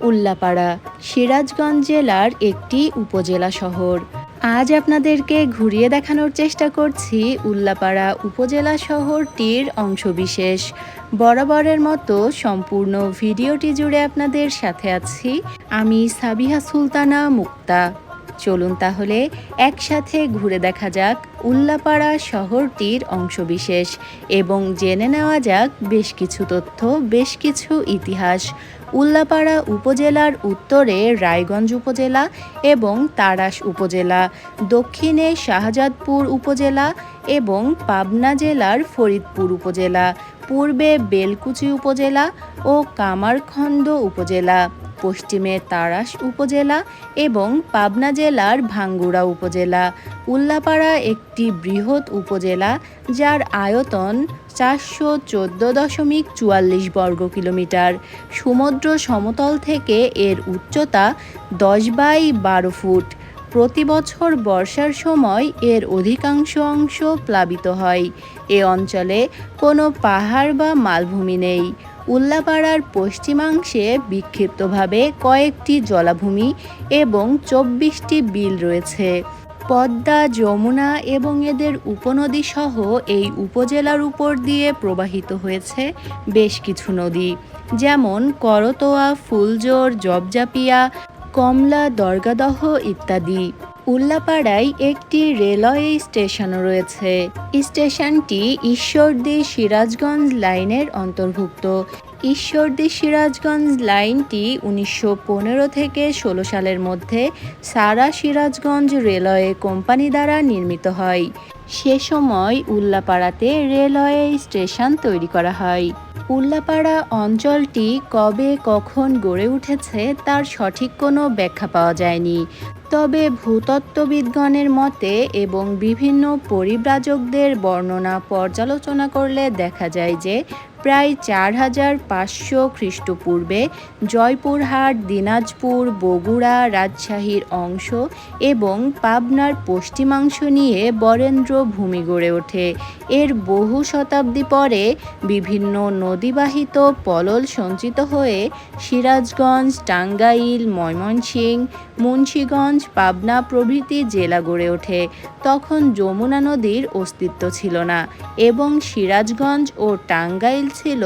উল্লাপাড়া সিরাজগঞ্জ জেলার একটি উপজেলা শহর। আজ আপনাদেরকে ঘুরিয়ে দেখানোর চেষ্টা করছি উল্লাপাড়া উপজেলা শহরটির অংশবিশেষ। বরাবরের মতো সম্পূর্ণ ভিডিওটি জুড়ে আপনাদের সাথে আছি। আমি সাবিহা সুলতানা মুক্তা। চলুন তাহলে একসাথে ঘুরে দেখা যাক উল্লাপাড়া শহরটির অংশবিশেষ এবং জেনে নেওয়া যাক বেশ কিছু তথ্য, বেশ কিছু ইতিহাস। উল্লাপাড়া উপজেলার উত্তরে রায়গঞ্জ উপজেলা এবং তারাস উপজেলা, দক্ষিণে শাহজাদপুর উপজেলা এবং পাবনা জেলার ফরিদপুর উপজেলা, পূর্বে বেলকুচি উপজেলা ও কামারখন্দ উপজেলা। পশ্চিমে তারাস উপজেলা এবং পাবনা জেলার ভাঙ্গুড়া উপজেলা। উল্লাপাড়া একটি বৃহৎ উপজেলা যার আয়তন চারশো চোদ্দ দশমিক চুয়াল্লিশ বর্গ কিলোমিটার। সমুদ্র সমতল থেকে এর উচ্চতা দশ বাই বারো ফুট। প্রতি বছর বর্ষার সময় এর অধিকাংশ অংশ প্লাবিত হয়। এ অঞ্চলে কোনো পাহাড় বা মালভূমি নেই। উল্লাপাড়ার পশ্চিমাংশে বিক্ষিপ্তভাবে কয়েকটি জলাভূমি এবং চব্বিশটি বিল রয়েছে। পদ্মা, যমুনা এবং এদের উপনদী সহ এই উপজেলার উপর দিয়ে প্রবাহিত হয়েছে বেশ কিছু নদী, যেমন করতোয়া, ফুলজোর, জবজাপিয়া, কমলা, দরগাদহ ইত্যাদি। উল্লাপাড়ায় একটি রেলওয়ে স্টেশন রয়েছে। স্টেশনটি ঈশ্বরদী সিরাজগঞ্জ লাইনের অন্তর্ভুক্ত। ঈশ্বরদী সিরাজগঞ্জ লাইনটি উনিশশো পনেরো থেকে ষোলো সালের মধ্যে সারা সিরাজগঞ্জ রেলওয়ে কোম্পানি দ্বারা নির্মিত হয়। সে সময় উল্লাপাড়াতে রেলওয়ে স্টেশন তৈরি করা হয়। উল্লাপাড়া অঞ্চলটি কবে কখন গড়ে উঠেছে তার সঠিক কোনো ব্যাখ্যা পাওয়া যায়নি। তবে ভূতত্ত্ববিদগণের মতে এবং বিভিন্ন পরিব্রাজকদের বর্ণনা পর্যালোচনা করলে দেখা যায় যে প্রায় চার হাজার পাঁচশো খ্রিস্টপূর্বে জয়পুরহাট, দিনাজপুর, বগুড়া রাজশাহীর অংশ এবং পাবনার পশ্চিমাংশ নিয়ে বরেন্দ্র ভূমি গড়ে ওঠে। এর বহু শতাব্দী পরে বিভিন্ন নদীবাহিত পলল সঞ্চিত হয়ে সিরাজগঞ্জ, টাঙ্গাইল ময়মনসিং মুন্সীগঞ্জ, পাবনা প্রভৃতি জেলা গড়ে ওঠে। তখন যমুনা নদীর অস্তিত্ব ছিল না এবং সিরাজগঞ্জ ও টাঙ্গাইল ছিল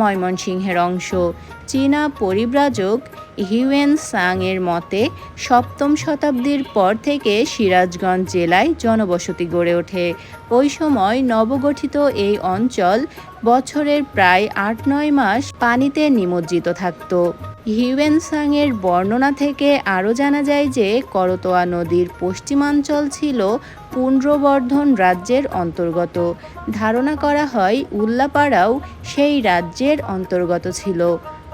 ময়মনসিংহের অংশ। চীনা পরিব্রাজক হিউয়েন সাং এর মতে, সপ্তম শতাব্দীর পর থেকে সিরাজগঞ্জ জেলায় জনবসতি গড়ে ওঠে। ওই সময় নবগঠিত এই অঞ্চল বছরের প্রায় আট নয় মাস পানিতে নিমজ্জিত থাকত। হিউয়েনসাং এর বর্ণনা থেকে আরও জানা যায় যে করতোয়া নদীর পশ্চিমাঞ্চল ছিল পুন্ড্রবর্ধন রাজ্যের অন্তর্গত। ধারণা করা হয় উল্লাপাড়াও সেই রাজ্যের অন্তর্গত ছিল।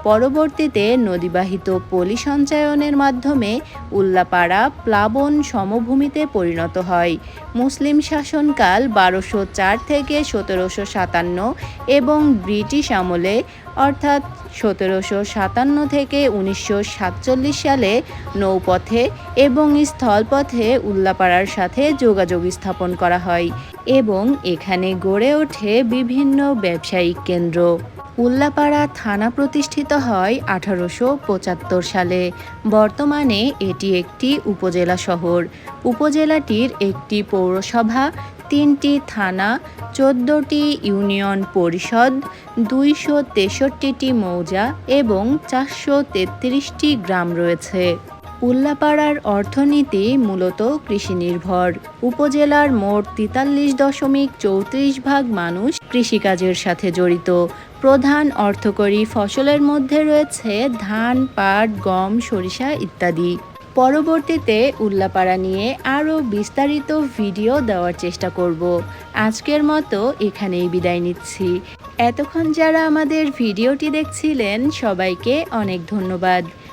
পরবর্তীতে নদীবাহিত পলি সঞ্চয়নের মাধ্যমে উল্লাপাড়া প্লাবন সমভূমিতে পরিণত হয়। মুসলিম শাসনকাল বারোশো চার থেকে সতেরোশো সাতান্ন এবং ব্রিটিশ আমলে, অর্থাৎ সতেরোশো সাতান্ন থেকে উনিশশো সাতচল্লিশ সালে নৌপথে এবং স্থলপথে উল্লাপাড়ার সাথে যোগাযোগ স্থাপন করা হয় এবং এখানে গড়ে ওঠে বিভিন্ন ব্যবসায়িক কেন্দ্র। উল্লাপাড়া থানা প্রতিষ্ঠিত হয় আঠারোশো পঁচাত্তর সালে। বর্তমানে এটি একটি উপজেলা শহর। উপজেলাটির একটি পৌরসভা, তিনটি থানা, চোদ্দোটি ইউনিয়ন পরিষদ, দুইশো তেষট্টিটি মৌজা এবং চারশো তেত্রিশটি গ্রাম রয়েছে। উল্লাপাড়ার অর্থনীতি মূলত কৃষি নির্ভর উপজেলার মোট তেতাল্লিশ দশমিক চৌত্রিশ ভাগ মানুষ কৃষিকাজের সাথে জড়িত। প্রধান অর্থকরী ফসলের মধ্যে রয়েছে ধান, পাট, গম, সরিষা ইত্যাদি। পরবর্তীতে উল্লাপাড়া নিয়ে আরও বিস্তারিত ভিডিও দেওয়ার চেষ্টা করব। আজকের মতো এখানেই বিদায় নিচ্ছি। এতক্ষণ যারা আমাদের ভিডিওটি দেখছিলেন, সবাইকে অনেক ধন্যবাদ।